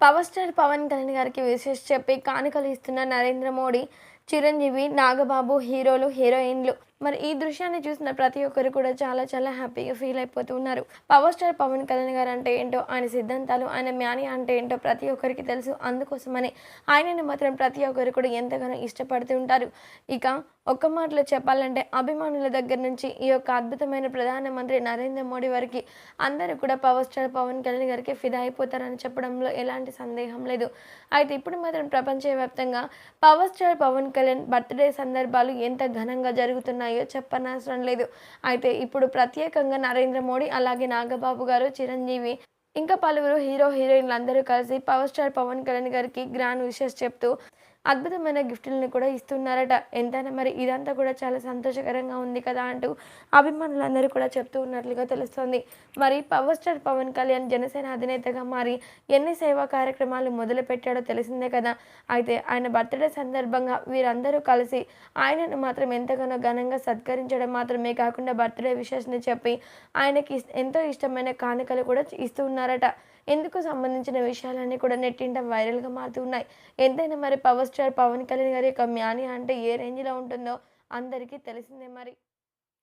Power star Pawan Kalyan గారికి విశేష చెప్పి కానుకలు ఇస్తున్న నరేంద్ర మోడీ. చిరంజీవి నాగబాబు హీరోలు హీరోయిన్లు. మరి ఈ దృశ్యాన్ని చూసిన ప్రతి ఒక్కరు కూడా చాలా చాలా హ్యాపీగా ఫీల్ అయిపోతూ ఉన్నారు. పవర్ స్టార్ పవన్ కళ్యాణ్ గారు అంటే ఏంటో ఆయన సిద్ధాంతాలు ఆయన మ్యాని అంటే ఏంటో ప్రతి ఒక్కరికి తెలుసు. అందుకోసమని ఆయనను మాత్రం ప్రతి ఒక్కరు కూడా ఎంతగానో ఇష్టపడుతూ ఉంటారు. ఇక ఒక్క మాటలో చెప్పాలంటే అభిమానుల దగ్గర నుంచి ఈ యొక్క అద్భుతమైన ప్రధానమంత్రి నరేంద్ర మోడీ వారికి అందరూ కూడా పవర్ స్టార్ పవన్ కళ్యాణ్ గారికి ఫిదా అయిపోతారని చెప్పడంలో ఎలాంటి సందేహం లేదు. అయితే ఇప్పుడు మాత్రం ప్రపంచవ్యాప్తంగా power star Pawan Kalyan birthday సందర్భాలు ఎంత ఘనంగా జరుగుతున్నాయో చెప్పనవసరం లేదు. అయితే ఇప్పుడు ప్రత్యేకంగా నరేంద్ర మోడీ అలాగే నాగబాబు గారు చిరంజీవి ఇంకా పలువురు హీరో హీరోయిన్లు అందరూ కలిసి పవర్ స్టార్ పవన్ కళ్యాణ్ గారికి గ్రాండ్ విషెస్ చెప్తూ అద్భుతమైన గిఫ్ట్లను కూడా ఇస్తున్నారట. ఎంతైనా మరి ఇదంతా కూడా చాలా సంతోషకరంగా ఉంది కదా అంటూ అభిమానులందరూ కూడా చెప్తూ ఉన్నట్లుగా తెలుస్తోంది. మరి పవర్ స్టార్ పవన్ కళ్యాణ్ జనసేన అధినేతగా మారి ఎన్ని సేవా కార్యక్రమాలు మొదలు పెట్టాడో తెలిసిందే కదా. అయితే ఆయన బర్త్డే సందర్భంగా వీరందరూ కలిసి ఆయనను మాత్రం ఎంతగానో ఘనంగా సత్కరించడం మాత్రమే కాకుండా బర్త్డే విషెస్ని చెప్పి ఆయనకి ఎంతో ఇష్టమైన కానుకలు కూడా ఇస్తూ ఉన్నారట ఎందుకు సంబంధించిన విషయాలన్నీ కూడా నెట్టింట వైరల్గా మారుతూ ఉన్నాయి. ఎంతైనా మరి పవర్ స్టార్ పవన్ కళ్యాణ్ గారి యొక్క మ్యాని అంటే ఏ రేంజ్లో ఉంటుందో అందరికీ తెలిసిందే మరి.